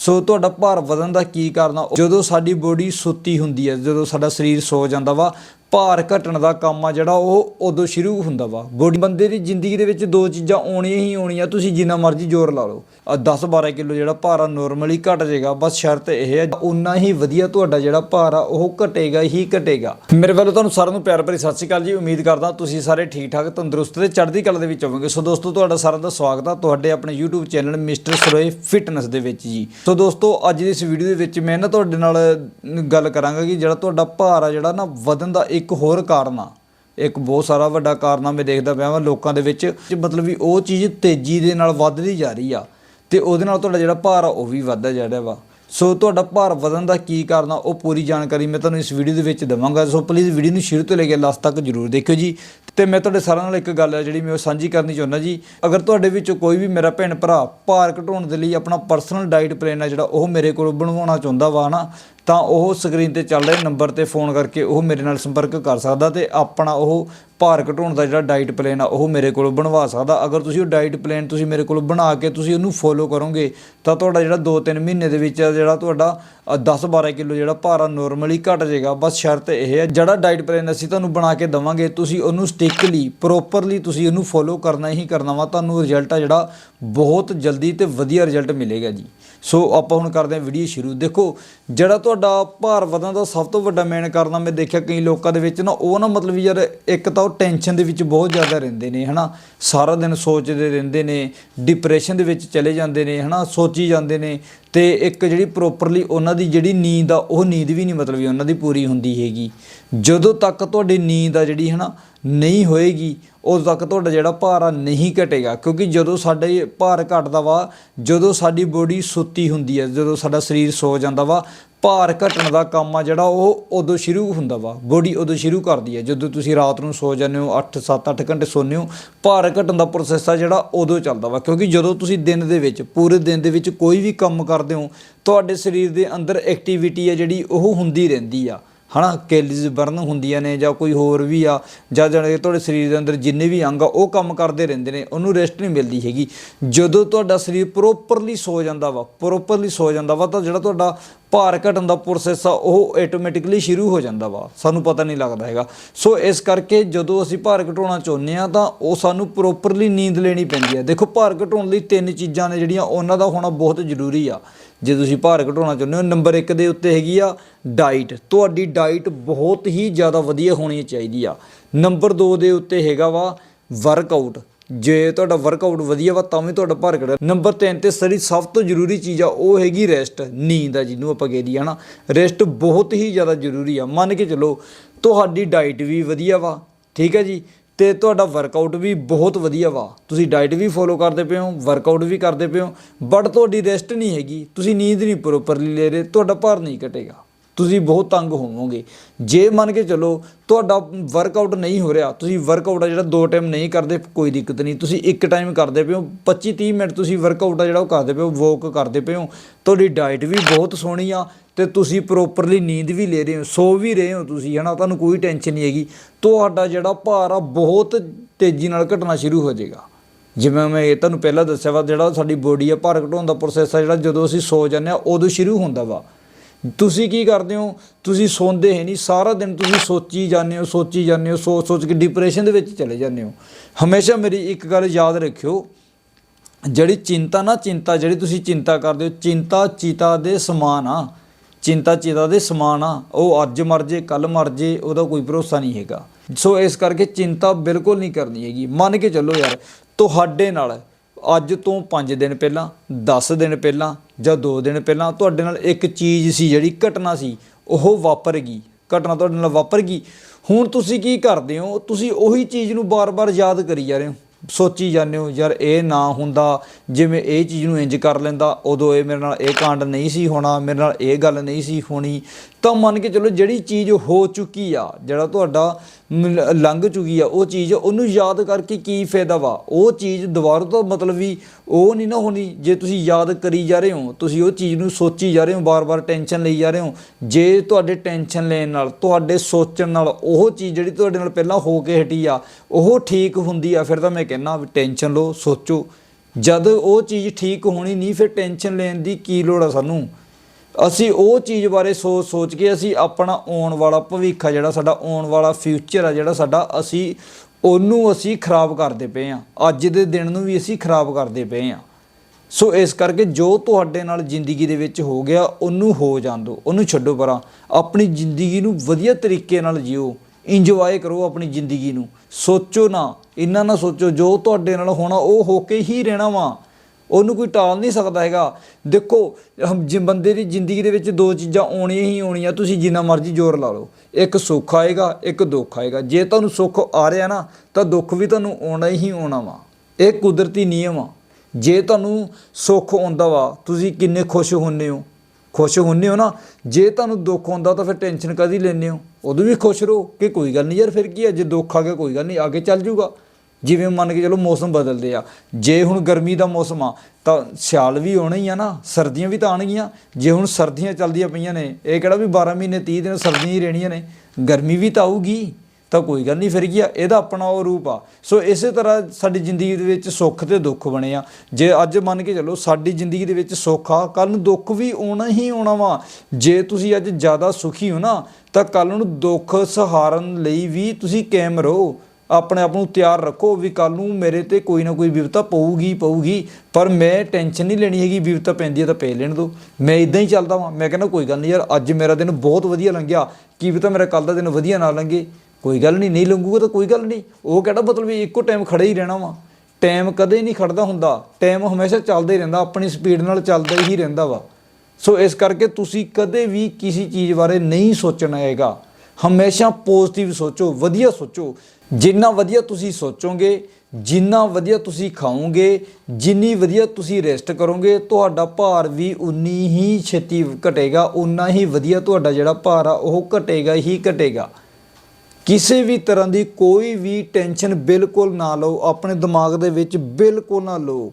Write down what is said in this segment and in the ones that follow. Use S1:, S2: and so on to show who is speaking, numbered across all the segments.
S1: ਸੋ ਤੁਹਾਡਾ ਭਾਰ ਵਧਣ ਦਾ ਕੀ ਕਾਰਨ ਆ? ਜਦੋਂ ਸਾਡੀ ਬੋਡੀ ਸੁੱਤੀ ਹੁੰਦੀ ਹੈ, ਜਦੋਂ ਸਾਡਾ ਸਰੀਰ ਸੋ ਜਾਂਦਾ ਵਾ ਭਾਰ ਘਟਣ ਦਾ ਕੰਮ ਆ ਜਿਹੜਾ ਉਹ ਉਦੋਂ ਸ਼ੁਰੂ ਹੁੰਦਾ ਵਾ। ਬੋਡੀ ਬੰਦੇ ਦੀ ਜ਼ਿੰਦਗੀ ਦੇ ਵਿੱਚ ਦੋ ਚੀਜ਼ਾਂ ਆਉਣੀਆਂ ਹੀ ਆਉਣੀਆਂ, ਤੁਸੀਂ ਜਿੰਨਾ ਮਰਜ਼ੀ ਜ਼ੋਰ ਲਾ ਲਓ। ਆ 10 12 ਕਿਲੋ ਜਿਹੜਾ ਭਾਰ ਆ ਨਾਰਮਲੀ ਘਟ ਜਾਏਗਾ ਬਸ ਸ਼ਰਤ ਇਹ ਹੈ ਉਨਾ ਹੀ ਵਧੀਆ ਤੁਹਾਡਾ ਜਿਹੜਾ ਭਾਰ ਆ, ਉਹ ਘਟੇਗਾ ਹੀ ਘਟੇਗਾ। ਮੇਰੇ ਵੱਲੋਂ ਤੁਹਾਨੂੰ ਸਾਰਿਆਂ ਨੂੰ ਪਿਆਰ ਭਰੀ ਸਤਿ ਸ਼੍ਰੀ ਅਕਾਲ ਜੀ। ਉਮੀਦ ਕਰਦਾ ਤੁਸੀਂ ਸਾਰੇ ਠੀਕ ਠਾਕ ਤੰਦਰੁਸਤ ਤੇ ਚੜ੍ਹਦੀ ਕਲਾ ਦੇ ਵਿੱਚ ਹੋਵੋਗੇ। ਸੋ ਦੋਸਤੋ, ਤੁਹਾਡਾ ਸਾਰਿਆਂ ਦਾ ਸਵਾਗਤ ਆ ਤੁਹਾਡੇ ਆਪਣੇ YouTube channel mister Saroye fitness ਦੇ ਵਿੱਚ ਜੀ। ਸੋ ਦੋਸਤੋ, ਅੱਜ ਦੀ ਇਸ ਵੀਡੀਓ ਦੇ ਵਿੱਚ ਮੈਂ ਨਾ ਤੁਹਾਡੇ ਨਾਲ ਗੱਲ ਕਰਾਂਗਾ ਕਿ ਜਿਹੜਾ ਤੁਹਾਡਾ ਭਾਰ ਆ, ਜਿਹੜਾ ਨਾ ਵਧਣ ਦਾ ਇੱਕ ਹੋਰ ਕਾਰਨ ਆ। ਇੱਕ ਬਹੁਤ ਸਾਰਾ ਵੱਡਾ ਕਾਰਨ ਆ, ਮੈਂ ਦੇਖਦਾ ਪਿਆ ਵਾਂ ਲੋਕਾਂ ਦੇ ਵਿੱਚ ਮਤਲਬ ਵੀ ਉਹ ਚੀਜ਼ ਤੇਜ਼ੀ ਦੇ ਨਾਲ ਵੱਧਦੀ ਜਾ ਰਹੀ ਆ। ਤੇ ਉਹਦੇ ਨਾਲ ਤੁਹਾਡਾ ਜਿਹੜਾ ਭਾਰ ਆ, ਉਹ ਵੀ ਵੱਧਦਾ ਜਾ ਰਿਹਾ ਵਾ। ਸੋ ਤੁਹਾਡਾ ਭਾਰ ਵਧਣ ਦਾ ਕੀ ਕਾਰਨ ਆ, ਉਹ ਪੂਰੀ ਜਾਣਕਾਰੀ ਮੈਂ ਤੁਹਾਨੂੰ ਇਸ ਵੀਡੀਓ ਦੇ ਵਿੱਚ ਦਵਾਂਗਾ। ਸੋ ਪਲੀਜ਼ ਵੀਡੀਓ ਨੂੰ ਸ਼ੁਰੂ ਤੋਂ ਲੈ ਕੇ ਲਾਸਟ ਤੱਕ ਜਰੂਰ ਦੇਖਿਓ ਜੀ। ਤੇ ਮੈਂ ਤੁਹਾਡੇ ਸਾਰਿਆਂ ਨਾਲ ਇੱਕ ਗੱਲ ਹੈ ਜਿਹੜੀ ਮੈਂ ਉਹ ਸਾਂਝੀ ਕਰਨੀ ਚਾਹੁੰਦਾ ਜੀ। ਅਗਰ ਤੁਹਾਡੇ ਵਿੱਚੋਂ ਕੋਈ ਵੀ ਮੇਰਾ ਭੈਣ ਭਰਾ ਭਾਰ ਘਟਾਉਣ ਦੇ ਲਈ ਆਪਣਾ ਪਰਸਨਲ ਡਾਈਟ ਪਲਾਨ ਹੈ ਜਿਹੜਾ ਉਹ ਮੇਰੇ ਕੋਲ ਬਣਵਾਉਣਾ ਚਾਹੁੰਦਾ ਵਾ ਨਾ ਤਾਂ ਉਹ ਸਕਰੀਨ ਤੇ ਚੱਲ ਰਹੇ ਨੰਬਰ ਤੇ ਫੋਨ ਕਰਕੇ ਉਹ ਮੇਰੇ ਨਾਲ ਸੰਪਰਕ ਕਰ ਸਕਦਾ ਤੇ ਆਪਣਾ ਉਹ ਭਾਰ ਘਟਾਉਣ ਦਾ ਜਿਹੜਾ ਡਾਈਟ ਪਲਾਨ ਆ, ਉਹ ਮੇਰੇ ਕੋਲ ਬਣਵਾ ਸਕਦਾ। ਅਗਰ ਤੁਸੀਂ ਉਹ ਡਾਈਟ ਪਲਾਨ ਤੁਸੀਂ ਮੇਰੇ ਕੋਲ ਬਣਾ ਕੇ ਤੁਸੀਂ ਉਹਨੂੰ ਫੋਲੋ ਕਰੋਗੇ, ਤਾਂ ਤੁਹਾਡਾ ਜਿਹੜਾ 2-3 ਮਹੀਨੇ ਦੇ ਵਿੱਚ ਜਿਹੜਾ ਤੁਹਾਡਾ 10-12 ਕਿਲੋ ਜਿਹੜਾ ਭਾਰ ਆ ਨੋਰਮਲੀ ਘਟ ਜਾਏਗਾ। ਬਸ ਸ਼ਰਤ ਇਹ ਹੈ, ਜਿਹੜਾ ਡਾਈਟ ਪਲਾਨ ਅਸੀਂ ਤੁਹਾਨੂੰ ਬਣਾ ਕੇ ਦਵਾਂਗੇ, ਤੁਸੀਂ ਉਹਨੂੰ ਸਟਿਕਲੀ ਪ੍ਰੋਪਰਲੀ ਤੁਸੀਂ ਉਹਨੂੰ ਫੋਲੋ ਕਰਨਾ ਹੀ ਕਰਨਾ ਵਾ, ਤੁਹਾਨੂੰ ਰਿਜ਼ਲਟ ਆ ਜਿਹੜਾ ਬਹੁਤ ਜਲਦੀ ਤੇ ਵਧੀਆ ਰਿਜ਼ਲਟ ਮਿਲੇਗਾ ਜੀ। ਸੋ ਆਪਾਂ ਹੁਣ ਕਰਦੇ ਹਾਂ ਵੀਡੀਓ ਸ਼ੁਰੂ। ਦੇਖੋ ਜਿਹੜਾ ਤੁਹਾਡਾ ਭਾਰ ਵਧਣ ਦਾ ਸਭ ਤੋਂ ਵੱਡਾ ਮੇਨ ਕਾਰਨ ਮੈਂ ਦੇਖਿਆ ਕਈ ਲੋਕਾਂ ਦੇ ਵਿੱਚ ਨਾ, ਉਹ ਨਾ ਮਤਲਬ ਯਾਰ ਇੱਕ ਤਾਂ ਉਹ ਟੈਨਸ਼ਨ ਦੇ ਵਿੱਚ ਬਹੁਤ ਜ਼ਿਆਦਾ ਰਹਿੰਦੇ ਨੇ, ਹਨਾ? ਸਾਰਾ ਦਿਨ ਸੋਚਦੇ ਰਹਿੰਦੇ ਨੇ ਡਿਪਰੈਸ਼ਨ ਦੇ ਵਿੱਚ ਚਲੇ ਜਾਂਦੇ ਨੇ, ਹਨਾ? ਸੋਚੀ ਜਾਂਦੇ ਨੇ ਤੇ ਇੱਕ ਜਿਹੜੀ ਪ੍ਰੋਪਰਲੀ ਉਹਨਾਂ ਦੀ ਜਿਹੜੀ ਨੀਂਦ ਆ, ਉਹ ਨੀਂਦ ਵੀ ਨਹੀਂ ਮਤਲਬ ਉਹਨਾਂ ਦੀ ਪੂਰੀ ਹੁੰਦੀ ਹੈਗੀ। ਜਦੋਂ ਤੱਕ ਤੁਹਾਡੀ ਨੀਂਦ ਆ ਜਿਹੜੀ, ਹਨਾ, ਨਹੀਂ ਹੋਏਗੀ ਉਦੋਂ ਤੱਕ ਤੁਹਾਡਾ ਜਿਹੜਾ ਭਾਰ ਆ ਨਹੀਂ ਘਟੇਗਾ, ਕਿਉਂਕਿ ਜਦੋਂ ਸਾਡਾ ਭਾਰ ਘਟਦਾ ਵਾ, ਜਦੋਂ ਸਾਡੀ ਬੋਡੀ ਸੁੱਤੀ ਹੁੰਦੀ ਹੈ, ਜਦੋਂ ਸਾਡਾ ਸਰੀਰ ਸੋ ਜਾਂਦਾ ਵਾ, ਭਾਰ ਘਟਣ ਦਾ ਕੰਮ ਆ ਜਿਹੜਾ ਉਹ ਉਦੋਂ ਸ਼ੁਰੂ ਹੁੰਦਾ ਵਾ ਬੋਡੀ ਉਦੋਂ ਸ਼ੁਰੂ ਕਰਦੀ ਹੈ। ਜਦੋਂ ਤੁਸੀਂ ਰਾਤ ਨੂੰ ਸੋ ਜਾਂਦੇ ਹੋ 8 7 8 ਘੰਟੇ ਸੌਂਦੇ ਹੋ, ਭਾਰ ਘਟਣ ਦਾ ਪ੍ਰੋਸੈਸ ਆ ਜਿਹੜਾ ਉਦੋਂ ਚੱਲਦਾ ਵਾ, ਕਿਉਂਕਿ ਜਦੋਂ ਤੁਸੀਂ ਦਿਨ ਦੇ ਵਿੱਚ, ਪੂਰੇ ਦਿਨ ਦੇ ਵਿੱਚ ਕੋਈ ਵੀ ਕੰਮ ਕਰਦੇ ਹੋ, ਤੁਹਾਡੇ ਸਰੀਰ ਦੇ ਅੰਦਰ ਐਕਟੀਵਿਟੀ ਆ ਜਿਹੜੀ ਉਹ ਹੁੰਦੀ ਰਹਿੰਦੀ ਆ। ਹਨਾ ਕੈਲਰੀਜ਼ ਬਰਨ ਹੁੰਦੀਆਂ ਨੇ ਜਾਂ ਕੋਈ ਹੋਰ ਵੀ ਆ, ਜਾਂ ਜਾਣੇ ਤੁਹਾਡੇ ਸਰੀਰ ਦੇ ਅੰਦਰ ਜਿੰਨੇ ਵੀ ਅੰਗ ਆ, ਉਹ ਕੰਮ ਕਰਦੇ ਰਹਿੰਦੇ ਨੇ, ਉਹਨੂੰ ਰੈਸਟ ਨਹੀਂ ਮਿਲਦੀ ਹੈਗੀ। ਜਦੋਂ ਤੁਹਾਡਾ ਸਰੀਰ ਪ੍ਰੋਪਰਲੀ ਸੋ ਜਾਂਦਾ ਵਾ ਪ੍ਰੋਪਰਲੀ ਸੋ ਜਾਂਦਾ ਵਾ, ਤਾਂ ਜਿਹੜਾ ਤੁਹਾਡਾ ਭਾਰ ਘਟਣ ਦਾ ਪ੍ਰੋਸੈਸ ਆ, ਉਹ ਆਟੋਮੈਟਿਕਲੀ ਸ਼ੁਰੂ ਹੋ ਜਾਂਦਾ ਵਾ। ਸਾਨੂੰ ਪਤਾ ਨਹੀਂ ਲੱਗਦਾ ਹੈਗਾ। ਸੋ ਇਸ ਕਰਕੇ ਜਦੋਂ ਅਸੀਂ ਭਾਰ ਘਟਾਉਣਾ ਚਾਹੁੰਦੇ ਆ, ਤਾਂ ਉਹ ਸਾਨੂੰ ਪ੍ਰੋਪਰਲੀ ਨੀਂਦ ਲੈਣੀ ਪੈਂਦੀ ਹੈ ਦੇਖੋ, ਭਾਰ ਘਟਾਉਣ ਲਈ ਤਿੰਨ ਚੀਜ਼ਾਂ ਨੇ ਜਿਹੜੀਆਂ ਉਹਨਾਂ ਦਾ ਹੋਣਾ ਬਹੁਤ ਜ਼ਰੂਰੀ ਆ। ਜੇ ਤੁਸੀਂ ਭਾਰ ਘਟਾਉਣਾ ਚਾਹੁੰਦੇ ਹੋ, ਨੰਬਰ 1 ਦੇ ਉੱਤੇ ਹੈਗੀ ਆ ਡਾਈਟ ਤੁਹਾਡੀ ਡਾਈਟ ਬਹੁਤ ਹੀ ਜ਼ਿਆਦਾ ਵਧੀਆ ਹੋਣੀ ਚਾਹੀਦੀ ਆ। ਨੰਬਰ 2 ਦੇ ਉੱਤੇ ਹੈਗਾ ਵਾ ਵਰਕਆਊਟ ਜੇ ਤੁਹਾਡਾ ਵਰਕਆਊਟ ਵਧੀਆ ਵਾ, ਤਾਂ ਵੀ ਤੁਹਾਡਾ ਭਾਰ ਘਟੇ ਨੰਬਰ 3 ਤੇ ਸਰੀ ਸਭ ਤੋਂ ਜ਼ਰੂਰੀ ਚੀਜ਼ ਆ, ਉਹ ਹੈਗੀ ਰੈਸਟ ਨੀਂਦ ਆ ਜਿਹਨੂੰ ਆਪਾਂ ਕਹਿ ਦਈਏ, ਹਨਾ? ਰੈਸਟ ਬਹੁਤ ਹੀ ਜ਼ਿਆਦਾ ਜ਼ਰੂਰੀ ਆ। ਮੰਨ ਕੇ ਚੱਲੋ, ਤੁਹਾਡੀ ਡਾਈਟ ਵੀ ਵਧੀਆ ਵਾ, ਠੀਕ ਹੈ ਜੀ? ਤੇ ਤੁਹਾਡਾ ਵਰਕਆਊਟ ਵੀ ਬਹੁਤ ਵਧੀਆ ਵਾ। ਤੁਸੀਂ ਡਾਈਟ ਵੀ ਫੋਲੋ ਕਰਦੇ ਪਏ ਹੋ ਵਰਕਆਊਟ ਵੀ ਕਰਦੇ ਪਏ ਹੋ ਬਟ ਤੁਹਾਡੀ ਰੈਸਟ ਨਹੀਂ ਹੈਗੀ। ਤੁਸੀਂ ਨੀਂਦ ਨਹੀਂ ਪ੍ਰੋਪਰਲੀ ਲੈ ਰਹੇ, ਤੁਹਾਡਾ ਭਾਰ ਨਹੀਂ ਘਟੇਗਾ। ਤੁਸੀਂ ਬਹੁਤ ਤੰਗ ਹੋਵੋਗੇ। ਜੇ ਮੰਨ ਕੇ ਚੱਲੋ ਤੁਹਾਡਾ ਵਰਕਆਊਟ ਨਹੀਂ ਹੋ ਰਿਹਾ, ਤੁਸੀਂ ਵਰਕਆਊਟ ਆ ਜਿਹੜਾ ਦੋ ਟਾਈਮ ਨਹੀਂ ਕਰਦੇ, ਕੋਈ ਦਿੱਕਤ ਨਹੀਂ। ਤੁਸੀਂ ਇੱਕ ਟਾਈਮ ਕਰਦੇ ਪਏ ਹੋ 25 30 ਮਿੰਟ ਤੁਸੀਂ ਵਰਕਆਊਟ ਆ ਜਿਹੜਾ ਉਹ ਕਰਦੇ ਪਏ ਹੋ ਵਾਕ ਕਰਦੇ ਪਏ ਹੋ। ਤੁਹਾਡੀ ਡਾਈਟ ਵੀ ਬਹੁਤ ਸੋਹਣੀ ਆ ਤੇ ਤੁਸੀਂ ਪ੍ਰੋਪਰਲੀ ਨੀਂਦ ਵੀ ਲੈ ਰਹੇ ਹੋ, ਸੋ ਵੀ ਰਹੇ ਹੋ ਤੁਸੀਂ, ਹਨਾ, ਤੁਹਾਨੂੰ ਕੋਈ ਟੈਨਸ਼ਨ ਨਹੀਂ ਹੈਗੀ। ਤੁਹਾਡਾ ਜਿਹੜਾ ਭਾਰ ਆ ਬਹੁਤ ਤੇਜ਼ੀ ਨਾਲ ਘਟਣਾ ਸ਼ੁਰੂ ਹੋ ਜਾਏਗਾ। ਜਿਵੇਂ ਮੈਂ ਇਹ ਤੁਹਾਨੂੰ ਪਹਿਲਾਂ ਦੱਸਿਆ ਵਾ, ਜਿਹੜਾ ਸਾਡੀ ਬੋਡੀ ਆ, ਭਾਰ ਘਟਾਉਣ ਦਾ ਪ੍ਰੋਸੈਸ ਆ ਜਿਹੜਾ ਜਦੋਂ ਅਸੀਂ ਸੋ ਜਾਂਦੇ ਆ, ਉਦੋਂ ਸ਼ੁਰੂ ਹੁੰਦਾ ਵਾ। ਤੁਸੀਂ ਕੀ ਕਰਦੇ ਹੋ? ਤੁਸੀਂ ਸੌਂਦੇ ਹੈ ਨਹੀਂ। ਸਾਰਾ ਦਿਨ ਤੁਸੀਂ ਸੋਚੀ ਜਾਂਦੇ ਹੋ, ਸੋਚੀ ਜਾਂਦੇ ਹੋ, ਸੋਚ ਸੋਚ ਕੇ ਡਿਪਰੈਸ਼ਨ ਦੇ ਵਿੱਚ ਚਲੇ ਜਾਂਦੇ ਹੋ। ਹਮੇਸ਼ਾ ਮੇਰੀ ਇੱਕ ਗੱਲ ਯਾਦ ਰੱਖਿਓ। ਜਿਹੜੀ ਚਿੰਤਾ ਨਾ ਚਿੰਤਾ, ਜਿਹੜੀ ਤੁਸੀਂ ਚਿੰਤਾ ਕਰਦੇ ਹੋ, ਚਿੰਤਾ ਚਿਤਾ ਦੇ ਸਮਾਨ ਆ। ਚਿੰਤਾ ਚਿਤਾ ਦੇ ਸਮਾਨ ਆ। ਉਹ ਅੱਜ ਮਰ ਜੇ ਕੱਲ ਮਰ ਜੇ, ਉਹਦਾ ਕੋਈ ਭਰੋਸਾ ਨਹੀਂ ਹੈਗਾ। ਸੋ ਇਸ ਕਰਕੇ ਚਿੰਤਾ ਬਿਲਕੁਲ ਨਹੀਂ ਕਰਨੀ ਹੈਗੀ। ਮੰਨ ਕੇ ਚੱਲੋ ਯਾਰ, ਤੁਹਾਡੇ ਨਾਲ ਅੱਜ ਤੋਂ 5 ਦਿਨ ਪਹਿਲਾਂ 10 ਦਿਨ ਪਹਿਲਾਂ ਜਾਂ 2 ਦਿਨ ਪਹਿਲਾਂ ਤੁਹਾਡੇ ਨਾਲ ਇੱਕ ਚੀਜ਼ ਸੀ, ਜਿਹੜੀ ਘਟਨਾ ਸੀ, ਉਹ ਵਾਪਰ ਗਈ। ਘਟਨਾ ਤੁਹਾਡੇ ਨਾਲ ਵਾਪਰ ਗਈ। ਹੁਣ ਤੁਸੀਂ ਕੀ ਕਰਦੇ ਹੋ? ਤੁਸੀਂ ਉਹੀ ਚੀਜ਼ ਨੂੰ ਬਾਰ-ਬਾਰ ਯਾਦ ਕਰੀ ਜਾ ਰਹੇ ਹੋ। ਸੋਚੀ ਜਾਂਦੇ ਹੋ, ਯਾਰ ਇਹ ਨਾ ਹੁੰਦਾ, ਜਿਵੇਂ ਇਹ ਚੀਜ਼ ਨੂੰ ਇੰਜ ਕਰ ਲੈਂਦਾ, ਉਦੋਂ ਇਹ ਮੇਰੇ ਨਾਲ ਇਹ ਕਾਂਡ ਨਹੀਂ ਸੀ ਹੋਣਾ, ਮੇਰੇ ਨਾਲ ਇਹ ਗੱਲ ਨਹੀਂ ਸੀ ਹੋਣੀ। ਤਾਂ ਮੰਨ ਕੇ ਚਲੋ ਜਿਹੜੀ ਚੀਜ਼ ਹੋ ਚੁੱਕੀ ਆ, ਜਿਹੜਾ ਤੁਹਾਡਾ ਲੰਘ ਚੁੱਕੀ ਆ ਉਹ ਚੀਜ਼, ਉਹਨੂੰ ਯਾਦ ਕਰਕੇ ਕੀ ਫਾਇਦਾ ਵਾ? ਉਹ ਚੀਜ਼ ਦੁਬਾਰਾ ਤੋਂ ਮਤਲਬ ਵੀ ਉਹ ਨਹੀਂ ਨਾ ਹੋਣੀ, ਜੇ ਤੁਸੀਂ ਯਾਦ ਕਰੀ ਜਾ ਰਹੇ ਹੋ, ਤੁਸੀਂ ਉਹ ਚੀਜ਼ ਨੂੰ ਸੋਚੀ ਜਾ ਰਹੇ ਹੋ, ਬਾਰ-ਬਾਰ ਟੈਨਸ਼ਨ ਲਈ ਜਾ ਰਹੇ ਹੋ, ਜੇ ਤੁਹਾਡੇ ਟੈਨਸ਼ਨ ਲੈਣ ਨਾਲ, ਤੁਹਾਡੇ ਸੋਚਣ ਨਾਲ ਉਹ ਚੀਜ਼ ਜਿਹੜੀ ਤੁਹਾਡੇ ਨਾਲ ਪਹਿਲਾਂ ਹੋ ਕੇ ਹਟੀ ਆ, ਉਹ ਠੀਕ ਹੁੰਦੀ ਆ, ਫਿਰ ਤਾਂ ਮੈਂ ਕਹਿੰਨਾ ਵੀ ਟੈਨਸ਼ਨ ਲਓ, ਸੋਚੋ। ਜਦ ਉਹ ਚੀਜ਼ ਠੀਕ ਹੋਣੀ ਨਹੀਂ, ਫਿਰ ਟੈਨਸ਼ਨ ਲੈਣ ਦੀ ਕੀ ਲੋੜ ਆ ਸਾਨੂੰ? ਅਸੀਂ ਉਹ ਚੀਜ਼ ਬਾਰੇ ਸੋਚ ਸੋਚ ਕੇ ਅਸੀਂ ਆਪਣਾ ਆਉਣ ਵਾਲਾ ਭਵਿੱਖ ਆ ਜਿਹੜਾ ਸਾਡਾ, ਆਉਣ ਵਾਲਾ ਫਿਊਚਰ ਆ ਜਿਹੜਾ ਸਾਡਾ, ਅਸੀਂ ਉਹਨੂੰ ਅਸੀਂ ਖਰਾਬ ਕਰਦੇ ਪਏ ਆ। ਅੱਜ ਦੇ ਦਿਨ ਨੂੰ ਵੀ ਅਸੀਂ ਖਰਾਬ ਕਰਦੇ ਪਏ ਆ। ਸੋ ਇਸ ਕਰਕੇ ਜੋ ਤੁਹਾਡੇ ਨਾਲ ਜ਼ਿੰਦਗੀ ਦੇ ਵਿੱਚ ਹੋ ਗਿਆ, ਉਹਨੂੰ ਹੋ ਜਾਣ ਦਿਓ, ਉਹਨੂੰ ਛੱਡੋ ਪਰਾਂ। ਆਪਣੀ ਜ਼ਿੰਦਗੀ ਨੂੰ ਵਧੀਆ ਤਰੀਕੇ ਨਾਲ ਜਿਓ ਇੰਜੋਏ ਕਰੋ ਆਪਣੀ ਜ਼ਿੰਦਗੀ ਨੂੰ। ਸੋਚੋ ਨਾ, ਇੰਨਾ ਨਾ ਸੋਚੋ, ਜੋ ਤੁਹਾਡੇ ਨਾਲ ਹੋਣਾ, ਉਹ ਹੋ ਕੇ ਹੀ ਰਹਿਣਾ ਵਾ। ਉਹਨੂੰ ਕੋਈ ਟਾਲ ਨਹੀਂ ਸਕਦਾ ਹੈਗਾ। ਦੇਖੋ, ਹਮ ਜੇ ਬੰਦੇ ਦੀ ਜ਼ਿੰਦਗੀ ਦੇ ਵਿੱਚ ਦੋ ਚੀਜ਼ਾਂ ਆਉਣੀਆਂ ਹੀ ਆਉਣੀਆਂ, ਤੁਸੀਂ ਜਿੰਨਾ ਮਰਜ਼ੀ ਜ਼ੋਰ ਲਾ ਲਓ। ਇੱਕ ਸੁੱਖ ਆਏਗਾ, ਇੱਕ ਦੁੱਖ ਆਏਗਾ। ਜੇ ਤੁਹਾਨੂੰ ਸੁੱਖ ਆ ਰਿਹਾ ਨਾ, ਤਾਂ ਦੁੱਖ ਵੀ ਤੁਹਾਨੂੰ ਆਉਣਾ ਹੀ ਆਉਣਾ ਵਾ। ਇਹ ਕੁਦਰਤੀ ਨਿਯਮ ਆ। ਜੇ ਤੁਹਾਨੂੰ ਸੁੱਖ ਆਉਂਦਾ ਵਾ, ਤੁਸੀਂ ਕਿੰਨੇ ਖੁਸ਼ ਹੁੰਨੇ ਹੋ? ਖੁਸ਼ ਹੁੰਨੇ ਹੋ ਨਾ? ਜੇ ਤੁਹਾਨੂੰ ਦੁੱਖ ਆਉਂਦਾ, ਤਾਂ ਫਿਰ ਟੈਨਸ਼ਨ ਕਦੀ ਲੈਂਦੇ ਹੋ? ਉਦੋਂ ਵੀ ਖੁਸ਼ ਰਹੋ ਕਿ ਕੋਈ ਗੱਲ ਨਹੀਂ ਯਾਰ, ਫਿਰ ਕੀ ਹੈ ਜੇ ਦੁੱਖ ਆ ਗਿਆ, ਕੋਈ ਗੱਲ ਨਹੀਂ, ਅੱਗੇ ਚੱਲ ਜੂਗਾ ਜਿਵੇਂ ਮੰਨ ਕੇ ਚਲੋ ਮੌਸਮ ਬਦਲਦੇ ਆ, ਜੇ ਹੁਣ ਗਰਮੀ ਦਾ ਮੌਸਮ ਆ, ਤਾਂ ਸਿਆਲ ਵੀ ਆਉਣਾ ਹੀ ਆ ਨਾ, ਸਰਦੀਆਂ ਵੀ ਤਾਂ ਆਣਗੀਆਂ ਜੇ ਹੁਣ ਸਰਦੀਆਂ ਚੱਲਦੀਆਂ ਪਈਆਂ ਨੇ, ਇਹ ਕਿਹੜਾ ਵੀ 12 ਮਹੀਨੇ 30 ਦਿਨ ਸਰਦੀਆਂ ਹੀ ਰਹਿਣੀਆਂ ਨੇ, ਗਰਮੀ ਵੀ ਤਾਂ ਆਊਗੀ, ਤਾਂ ਕੋਈ ਗੱਲ ਨਹੀਂ, ਫਿਰ ਕੀ ਆ, ਇਹਦਾ ਆਪਣਾ ਉਹ ਰੂਪ ਆ। ਸੋ ਇਸੇ ਤਰ੍ਹਾਂ ਸਾਡੀ ਜ਼ਿੰਦਗੀ ਦੇ ਵਿੱਚ ਸੁੱਖ ਤੇ ਦੁੱਖ ਬਣੇ ਆ। ਜੇ ਅੱਜ ਮੰਨ ਕੇ ਚੱਲੋ ਸਾਡੀ ਜ਼ਿੰਦਗੀ ਦੇ ਵਿੱਚ ਸੁੱਖ ਆ ਕੱਲ ਨੂੰ ਦੁੱਖ ਵੀ ਆਉਣਾ ਹੀ ਆਉਣਾ ਵਾ। ਜੇ ਤੁਸੀਂ ਅੱਜ ਜ਼ਿਆਦਾ ਸੁਖੀ ਹੋ ਨਾ, ਤਾਂ ਕੱਲ ਨੂੰ ਦੁੱਖ ਸਹਾਰਨ ਲਈ ਵੀ ਤੁਸੀਂ ਕਾਇਮ ਰਹੋ। ਆਪਣੇ ਆਪ ਨੂੰ ਤਿਆਰ ਰੱਖੋ ਵੀ ਕੱਲ ਨੂੰ ਮੇਰੇ ਤੇ ਕੋਈ ਨਾ ਕੋਈ ਵਿਪਤਾ ਪਊਗੀ ਪਊਗੀ, ਪਰ ਮੈਂ ਟੈਨਸ਼ਨ ਨਹੀਂ ਲੈਣੀ ਹੈਗੀ ਵਿਪਤਾ ਪੈਂਦੀ ਹੈ ਤਾਂ ਪੈ ਲੈਣ ਦੋ। ਮੈਂ ਇਦਾਂ ਹੀ ਚੱਲਦਾ ਵਾਂ। ਮੈਂ ਕਹਿੰਦਾ ਕੋਈ ਗੱਲ ਨਹੀਂ ਯਾਰ, ਅੱਜ ਮੇਰਾ ਦਿਨ ਬਹੁਤ ਵਧੀਆ ਲੰਘਿਆ, ਕੀ ਪਤਾ ਮੇਰਾ ਕੱਲ ਦਾ ਦਿਨ ਵਧੀਆ ਨਾ ਲੰਘੇ। ਕੋਈ ਗੱਲ ਨਹੀਂ ਨਹੀਂ ਲੰਘੂਗਾ ਤਾਂ ਕੋਈ ਗੱਲ ਨਹੀਂ। ਉਹ ਕਿਹੜਾ ਮਤਲਬ ਵੀ ਇੱਕੋ ਟਾਈਮ ਖੜਾ ਹੀ ਰਹਿਣਾ ਵਾ। ਟਾਈਮ ਕਦੇ ਨਹੀਂ ਖੜਦਾ ਹੁੰਦਾ। ਟਾਈਮ ਹਮੇਸ਼ਾ ਚੱਲਦਾ ਹੀ ਰਹਿੰਦਾ, ਆਪਣੀ ਸਪੀਡ ਨਾਲ ਚੱਲਦਾ ਹੀ ਰਹਿੰਦਾ ਵਾ। ਸੋ ਇਸ ਕਰਕੇ ਤੁਸੀਂ ਕਦੇ ਵੀ ਕਿਸੇ ਚੀਜ਼ ਬਾਰੇ ਨਹੀਂ ਸੋਚਣਾ ਹੈਗਾ। ਹਮੇਸ਼ਾ ਪੋਜ਼ਿਟਿਵ ਸੋਚੋ, ਵਧੀਆ ਸੋਚੋ। ਜਿੰਨਾ ਵਧੀਆ ਤੁਸੀਂ ਸੋਚੋਗੇ, ਜਿੰਨਾ ਵਧੀਆ ਤੁਸੀਂ ਖਾਓਗੇ, ਜਿੰਨੀ ਵਧੀਆ ਤੁਸੀਂ ਰੈਸਟ ਕਰੋਗੇ, ਤੁਹਾਡਾ ਭਾਰ ਵੀ ਉਨੀ ਹੀ ਛੇਤੀ ਘਟੇਗਾ, ਉਨਾ ਹੀ ਵਧੀਆ ਤੁਹਾਡਾ ਜਿਹੜਾ ਭਾਰ ਆ, ਉਹ ਘਟੇਗਾ ਹੀ ਘਟੇਗਾ। ਕਿਸੇ ਵੀ ਤਰ੍ਹਾਂ ਦੀ ਕੋਈ ਵੀ ਟੈਨਸ਼ਨ ਬਿਲਕੁਲ ਨਾ ਲਓ, ਆਪਣੇ ਦਿਮਾਗ ਦੇ ਵਿੱਚ ਬਿਲਕੁਲ ਨਾ ਲਓ।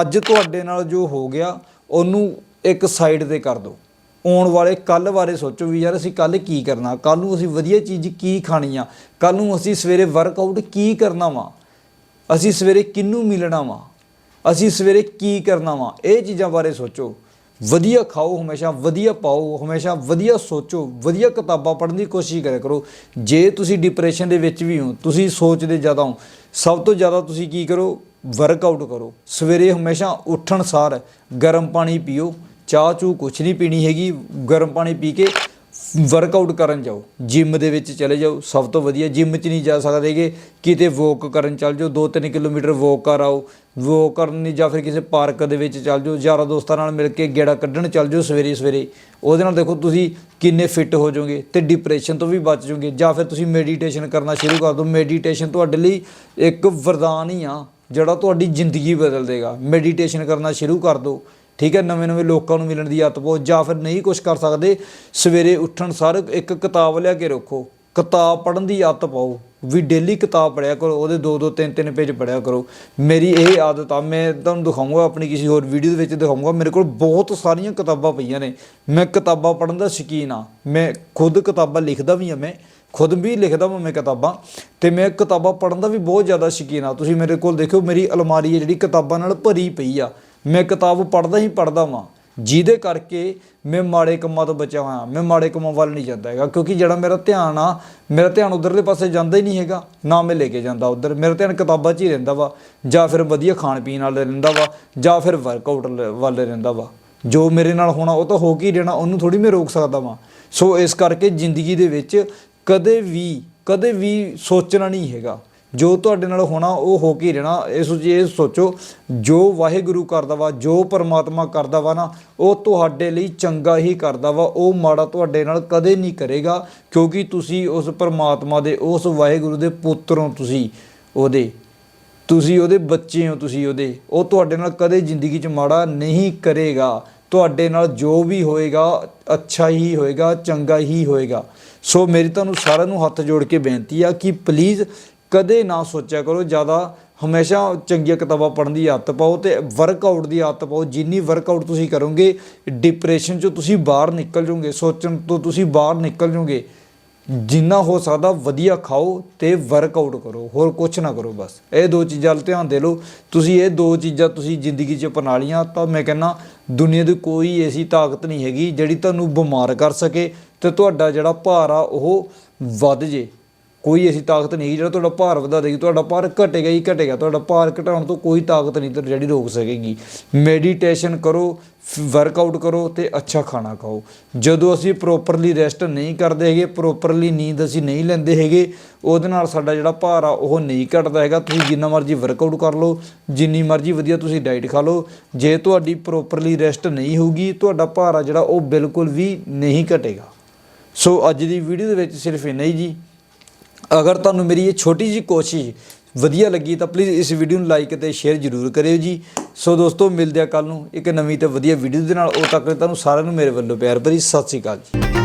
S1: ਅੱਜ ਤੁਹਾਡੇ ਨਾਲ ਜੋ ਹੋ ਗਿਆ, ਉਹਨੂੰ ਇੱਕ ਸਾਈਡ ਤੇ ਕਰ ਦਿਓ। ਆਉਣ ਵਾਲੇ ਕੱਲ ਬਾਰੇ ਸੋਚੋ ਵੀ ਯਾਰ ਅਸੀਂ ਕੱਲ ਕੀ ਕਰਨਾ ਕੱਲ ਨੂੰ ਅਸੀਂ ਵਧੀਆ ਚੀਜ਼ ਕੀ ਖਾਣੀ ਆ ਕੱਲ ਨੂੰ ਅਸੀਂ ਸਵੇਰੇ ਵਰਕਆਊਟ ਕੀ ਕਰਨਾ ਵਾ, ਅਸੀਂ ਸਵੇਰੇ ਕਿਹਨੂੰ ਮਿਲਣਾ ਵਾ, ਅਸੀਂ ਸਵੇਰੇ ਕੀ ਕਰਨਾ ਵਾ, ਇਹ ਚੀਜ਼ਾਂ ਬਾਰੇ ਸੋਚੋ। ਵਧੀਆ ਖਾਓ ਹਮੇਸ਼ਾ, ਵਧੀਆ ਪਾਓ, ਹਮੇਸ਼ਾ ਵਧੀਆ ਸੋਚੋ, ਵਧੀਆ ਕਿਤਾਬਾਂ ਪੜ੍ਹਨ ਦੀ ਕੋਸ਼ਿਸ਼ ਕਰਿਆ ਕਰੋ। ਜੇ ਤੁਸੀਂ ਡਿਪਰੈਸ਼ਨ ਦੇ ਵਿੱਚ ਵੀ ਹੋ, ਤੁਸੀਂ ਸੋਚਦੇ ਜ਼ਿਆਦਾ ਹੋ, ਸਭ ਤੋਂ ਜ਼ਿਆਦਾ ਤੁਸੀਂ ਕੀ ਕਰੋ ਵਰਕਆਊਟ ਕਰੋ। ਸਵੇਰੇ ਹਮੇਸ਼ਾ ਉੱਠਣ ਸਾਰ ਗਰਮ ਪਾਣੀ ਪੀਓ ਚਾਹ ਚੂ ਕੁਛ ਨਹੀਂ ਪੀਣੀ ਹੈਗੀ, ਗਰਮ ਪਾਣੀ ਪੀ ਕੇ ਵਰਕਆਊਟ ਕਰਨ ਜਾਓ। ਜਿਮ ਦੇ ਵਿੱਚ ਚਲੇ ਜਾਓ, ਸਭ ਤੋਂ ਵਧੀਆ ਜਿਮ 'ਚ ਨਹੀਂ ਜਾ ਸਕਦੇਗੇ ਕਿਤੇ ਵੋਕ ਕਰਨ ਚੱਲ ਜਾਓ 2-3 ਕਿਲੋਮੀਟਰ ਵੋਕ ਕਰ ਆਓ। ਵੋਕ ਕਰਨ ਨਹੀਂ ਜਾਂ ਫਿਰ ਕਿਸੇ ਪਾਰਕ ਦੇ ਵਿੱਚ ਚੱਲ ਜਾਓ, ਯਾਰਾਂ ਦੋਸਤਾਂ ਨਾਲ ਮਿਲ ਕੇ ਗੇੜਾ ਕੱਢਣ ਚੱਲ ਜਾਓ ਸਵੇਰੇ ਸਵੇਰੇ। ਉਹਦੇ ਨਾਲ ਦੇਖੋ ਤੁਸੀਂ ਕਿੰਨੇ ਫਿੱਟ ਹੋ ਜਾਓਗੇ ਤੇ ਡਿਪਰੈਸ਼ਨ ਤੋਂ ਵੀ ਬਚ ਜਾਓਗੇ। ਜਾਂ ਫਿਰ ਤੁਸੀਂ ਮੈਡੀਟੇਸ਼ਨ ਕਰਨਾ ਸ਼ੁਰੂ ਕਰ ਦਿਓ। ਮੈਡੀਟੇਸ਼ਨ ਤੁਹਾਡੇ ਲਈ ਇੱਕ ਵਰਦਾਨ ਹੀ ਆ, ਜਿਹੜਾ ਤੁਹਾਡੀ ਜ਼ਿੰਦਗੀ ਬਦਲ ਦੇਗਾ। ਮੈਡੀਟੇਸ਼ਨ ਕਰਨਾ ਸ਼ੁਰੂ ਕਰ ਦਿਓ। ਠੀਕ ਹੈ, ਨਵੇਂ ਨਵੇਂ ਲੋਕਾਂ ਨੂੰ ਮਿਲਣ ਦੀ ਆਦਤ ਪਾਓ ਜਾਂ ਫਿਰ ਨਹੀਂ ਕੁਝ ਕਰ ਸਕਦੇ, ਸਵੇਰੇ ਉੱਠਣ ਸਾਰ ਇੱਕ ਕਿਤਾਬ ਲਿਆ ਕੇ ਰੱਖੋ। ਕਿਤਾਬ ਪੜ੍ਹਨ ਦੀ ਆਦਤ ਪਾਓ। ਵੀ ਡੇਲੀ ਕਿਤਾਬ ਪੜ੍ਹਿਆ ਕਰੋ, ਉਹਦੇ ਦੋ ਦੋ ਤਿੰਨ ਤਿੰਨ ਪੇਜ ਪੜ੍ਹਿਆ ਕਰੋ। ਮੇਰੀ ਇਹ ਆਦਤ ਆ, ਮੈਂ ਤੁਹਾਨੂੰ ਦਿਖਾਊਂਗਾ, ਆਪਣੀ ਕਿਸੇ ਹੋਰ ਵੀਡੀਓ ਦੇ ਵਿੱਚ ਦਿਖਾਊਂਗਾ, ਮੇਰੇ ਕੋਲ ਬਹੁਤ ਸਾਰੀਆਂ ਕਿਤਾਬਾਂ ਪਈਆਂ ਨੇ। ਮੈਂ ਕਿਤਾਬਾਂ ਪੜ੍ਹਨ ਦਾ ਸ਼ੌਕੀਨ ਆ। ਮੈਂ ਖੁਦ ਕਿਤਾਬਾਂ ਲਿਖਦਾ ਵੀ ਆ ਮੈਂ, ਖੁਦ ਵੀ ਲਿਖਦਾ ਵਾਂ ਮੈਂ ਕਿਤਾਬਾਂ। ਤੇ ਮੈਂ ਕਿਤਾਬਾਂ ਪੜ੍ਹਨ ਦਾ ਵੀ ਬਹੁਤ ਜ਼ਿਆਦਾ ਸ਼ੌਕੀਨ ਆ। ਤੁਸੀਂ ਮੇਰੇ ਕੋਲ ਦੇਖਿਓ, ਮੇਰੀ ਅਲਮਾਰੀ ਹੈ ਜਿਹੜੀ ਕਿਤਾਬਾਂ ਨਾਲ ਭਰੀ ਪਈ ਆ। ਮੈਂ ਕਿਤਾਬ ਪੜ੍ਹਦਾ ਹੀ ਪੜ੍ਹਦਾ ਵਾਂ। ਜਿਹਦੇ ਕਰਕੇ ਮੈਂ ਮਾੜੇ ਕੰਮਾਂ ਤੋਂ ਬਚਿਆ ਹੋਇਆ। ਮੈਂ ਮਾੜੇ ਕੰਮਾਂ ਵੱਲ ਨਹੀਂ ਜਾਂਦਾ ਹੈਗਾ, ਕਿਉਂਕਿ ਜਿਹੜਾ ਮੇਰਾ ਧਿਆਨ ਆ, ਮੇਰਾ ਧਿਆਨ ਉਧਰਲੇ ਪਾਸੇ ਜਾਂਦਾ ਹੀ ਨਹੀਂ ਹੈਗਾ। ਨਾ ਮੈਂ ਲੈ ਕੇ ਜਾਂਦਾ ਉਧਰ। ਮੇਰਾ ਧਿਆਨ ਕਿਤਾਬਾਂ 'ਚ ਹੀ ਰਹਿੰਦਾ ਵਾ। ਜਾਂ ਫਿਰ ਵਧੀਆ ਖਾਣ ਪੀਣ ਵਾਲੇ ਰਹਿੰਦਾ ਵਾ, ਜਾਂ ਫਿਰ ਵਰਕਆਊਟ ਵੱਲ ਰਹਿੰਦਾ ਵਾ। ਜੋ ਮੇਰੇ ਨਾਲ ਹੋਣਾ, ਉਹ ਤਾਂ ਹੋ ਕੇ ਹੀ ਰਹਿਣਾ, ਉਹਨੂੰ ਥੋੜੀ ਮੈਂ ਰੋਕ ਸਕਦਾ ਵਾਂ। ਸੋ ਇਸ ਕਰਕੇ ਜ਼ਿੰਦਗੀ ਦੇ ਵਿੱਚ ਕਦੇ ਵੀ ਕਦੇ ਵੀ ਸੋਚਣਾ ਨਹੀਂ ਹੈਗਾ। ਜੋ ਤੁਹਾਡੇ ਨਾਲ ਹੋਣਾ, ਉਹ ਹੋ ਕੇ ਰਹਿਣਾ। ਇਸ ਇਹ ਸੋਚੋ, ਜੋ ਵਾਹਿਗੁਰੂ ਕਰਦਾ ਵਾ, ਜੋ ਪਰਮਾਤਮਾ ਕਰਦਾ ਵਾ ਨਾ, ਉਹ ਤੁਹਾਡੇ ਲਈ ਚੰਗਾ ਹੀ ਕਰਦਾ ਵਾ। ਉਹ ਮਾੜਾ ਤੁਹਾਡੇ ਨਾਲ ਕਦੇ ਨਹੀਂ ਕਰੇਗਾ, ਕਿਉਂਕਿ ਤੁਸੀਂ ਉਸ ਪਰਮਾਤਮਾ ਦੇ, ਉਸ ਵਾਹਿਗੁਰੂ ਦੇ ਪੁੱਤਰ ਹੋ ਤੁਸੀਂ, ਉਹਦੇ। ਤੁਸੀਂ ਉਹਦੇ ਬੱਚੇ ਹੋ ਤੁਸੀਂ ਉਹਦੇ। ਉਹ ਤੁਹਾਡੇ ਨਾਲ ਕਦੇ ਜ਼ਿੰਦਗੀ 'ਚ ਮਾੜਾ ਨਹੀਂ ਕਰੇਗਾ। ਤੁਹਾਡੇ ਨਾਲ ਜੋ ਵੀ ਹੋਏਗਾ, ਅੱਛਾ ਹੀ ਹੋਏਗਾ, ਚੰਗਾ ਹੀ ਹੋਏਗਾ। ਸੋ ਮੇਰੀ ਤੁਹਾਨੂੰ ਸਾਰਿਆਂ ਨੂੰ ਹੱਥ ਜੋੜ ਕੇ ਬੇਨਤੀ ਆ ਕਿ ਪਲੀਜ਼ ਕਦੇ ਨਾ ਸੋਚਿਆ ਕਰੋ, ਜ਼ਿਆਦਾ ਹਮੇਸ਼ਾ ਚੰਗੀਆਂ ਕਿਤਾਬਾਂ ਪੜ੍ਹਨ ਦੀ ਆਦਤ ਪਾਓ ਤੇ ਵਰਕਆਊਟ ਦੀ ਆਦਤ ਪਾਓ। ਜਿੰਨੀ ਵਰਕਆਊਟ ਤੁਸੀਂ ਕਰੋਗੇ ਡਿਪਰੈਸ਼ਨ ਚੋਂ ਤੁਸੀਂ ਬਾਹਰ ਨਿਕਲ ਜਾਓਗੇ, ਸੋਚਣ ਤੋਂ ਤੁਸੀਂ ਬਾਹਰ ਨਿਕਲ ਜਾਓਗੇ। ਜਿੰਨਾ ਹੋ ਸਕਦਾ ਵਧੀਆ ਖਾਓ ਤੇ ਵਰਕਆਊਟ ਕਰੋ, ਹੋਰ ਕੁਝ ਨਾ ਕਰੋ ਬਸ। ਇਹ ਦੋ ਚੀਜ਼ਾਂ 'ਤੇ ਧਿਆਨ ਦੇ ਲਓ। ਤੁਸੀਂ ਇਹ ਦੋ ਚੀਜ਼ਾਂ ਤੁਸੀਂ ਜ਼ਿੰਦਗੀ 'ਚ ਅਪਣਾ ਲੀਆਂ ਤਾਂ ਮੈਂ ਕਹਿੰਨਾ ਦੁਨੀਆ ਦੀ ਕੋਈ ਐਸੀ ਤਾਕਤ ਨਹੀਂ ਹੈਗੀ ਜਿਹੜੀ ਤੁਹਾਨੂੰ ਬਿਮਾਰ ਕਰ ਸਕੇ ਤੇ ਤੁਹਾਡਾ ਜਿਹੜਾ ਭਾਰ ਆ ਉਹ ਵੱਧ ਜੇ। ਕੋਈ ਐਸੀ ਤਾਕਤ ਨਹੀਂ ਜਿਹੜਾ ਤੁਹਾਡਾ ਭਾਰ ਵਧਾ ਦੇਗੀ ਤੁਹਾਡਾ ਭਾਰ ਘਟੇਗਾ ਹੀ ਘਟੇਗਾ। ਤੁਹਾਡਾ ਭਾਰ ਘਟਾਉਣ ਤੋਂ ਕੋਈ ਤਾਕਤ ਨਹੀਂ ਤੇ ਜਿਹੜੀ ਰੋਕ ਸਕੇਗੀ। ਮੈਡੀਟੇਸ਼ਨ ਕਰੋ ਵਰਕਆਊਟ ਕਰੋ ਤੇ ਅੱਛਾ ਖਾਣਾ ਖਾਓ। ਜਦੋਂ ਅਸੀਂ ਪ੍ਰੋਪਰਲੀ ਰੈਸਟ ਨਹੀਂ ਕਰਦੇ ਹੈਗੇ ਪ੍ਰੋਪਰਲੀ ਨੀਂਦ ਅਸੀਂ ਨਹੀਂ ਲੈਂਦੇ ਹੈਗੇ, ਉਹਦੇ ਨਾਲ ਸਾਡਾ ਜਿਹੜਾ ਭਾਰ ਆ, ਉਹ ਨਹੀਂ ਘਟਦਾ ਹੈਗਾ। ਤੁਸੀਂ ਜਿੰਨਾ ਮਰਜ਼ੀ ਵਰਕਆਊਟ ਕਰ ਲਓ, ਜਿੰਨੀ ਮਰਜ਼ੀ ਵਧੀਆ ਤੁਸੀਂ ਡਾਈਟ ਖਾ ਲਓ। ਜੇ ਤੁਹਾਡੀ ਪ੍ਰੋਪਰਲੀ ਰੈਸਟ ਨਹੀਂ ਹੋਊਗੀ, ਤੁਹਾਡਾ ਭਾਰ ਆ ਜਿਹੜਾ ਉਹ ਬਿਲਕੁਲ ਵੀ ਨਹੀਂ ਘਟੇਗਾ। ਸੋ ਅੱਜ ਦੀ ਵੀਡੀਓ ਦੇ ਵਿੱਚ ਸਿਰਫ ਇੰਨਾ ਹੀ ਜੀ। ਅਗਰ ਤੁਹਾਨੂੰ ਮੇਰੀ ਇਹ ਛੋਟੀ ਜੀ ਕੋਸ਼ਿਸ਼ ਵਧੀਆ ਲੱਗੀ ਤਾਂ ਪਲੀਜ਼ ਇਸ ਵੀਡੀਓ ਨੂੰ ਲਾਈਕ ਅਤੇ ਸ਼ੇਅਰ ਜ਼ਰੂਰ ਕਰਿਓ ਜੀ। ਸੋ ਦੋਸਤੋ, ਮਿਲਦੇ ਆ ਕੱਲ ਨੂੰ ਇੱਕ ਨਵੀਂ ਤੇ ਵਧੀਆ ਵੀਡੀਓ ਦੇ ਨਾਲ। ਉਹ ਤੱਕ ਤੁਹਾਨੂੰ ਸਾਰਿਆਂ ਨੂੰ ਮੇਰੇ ਵੱਲੋਂ ਪਿਆਰ ਭਰੀ ਸਤਿ ਸ਼੍ਰੀ ਅਕਾਲ ਜੀ।